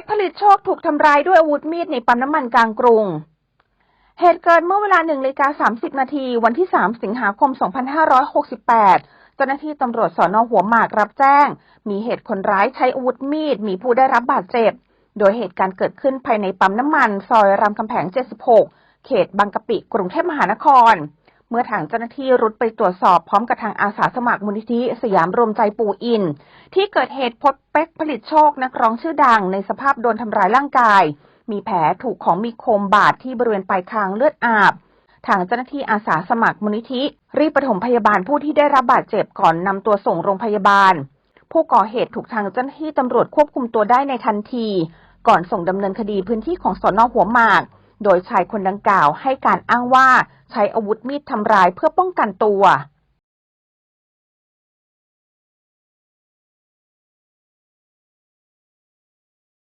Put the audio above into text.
กผลิตโชคถูกทำร้ายด้วยอาวุธมีดในปั๊มน้ำมันกลางกรุง เหตุเกิดเมื่อเวลา1นาฬิกา30 นาทีวันที่ 3 สิงหาคม 2568 เจ้าหน้าที่ตำรวจสอนอหัวหมากรับแจ้ง มีเหตุคนร้ายใช้อาวุธมีด มีผู้ได้รับบาดเจ็บ โดยเหตุการณ์เกิดขึ้นภายในปั๊มน้ำมัน ซอยรามคำแหง76 เขตบางกะปิ กรุงเทพมหานคร เมื่อทางเจ้าหน้าที่รุดไปตรวจสอบพร้อมกับทางอาสาสมัครมูลนิธิสยามรวมใจปู่อิน ที่เกิดเหตุพบเป๊กผลิตโชคนักร้องชื่อดังในสภาพโดนทำร้ายร่างกาย มีแผลถูกของมีคมบาดที่บริเวณปลายคางเลือดอาบ ทางเจ้าหน้าที่อาสาสมัครมูลนิธิ รีบปฐมพยาบาลผู้ที่ได้รับบาดเจ็บก่อนนำตัวส่งโรงพยาบาล ผู้ก่อเหตุถูกทางเจ้าหน้าที่ตำรวจควบคุมตัวได้ในทันที ก่อนส่งดำเนินคดีพื้นที่ของสอนอหัวหมาก โดยชายคนดังกล่าวให้การอ้างว่าใช้อาวุธมีดทำร้ายเพื่อป้องกันตัว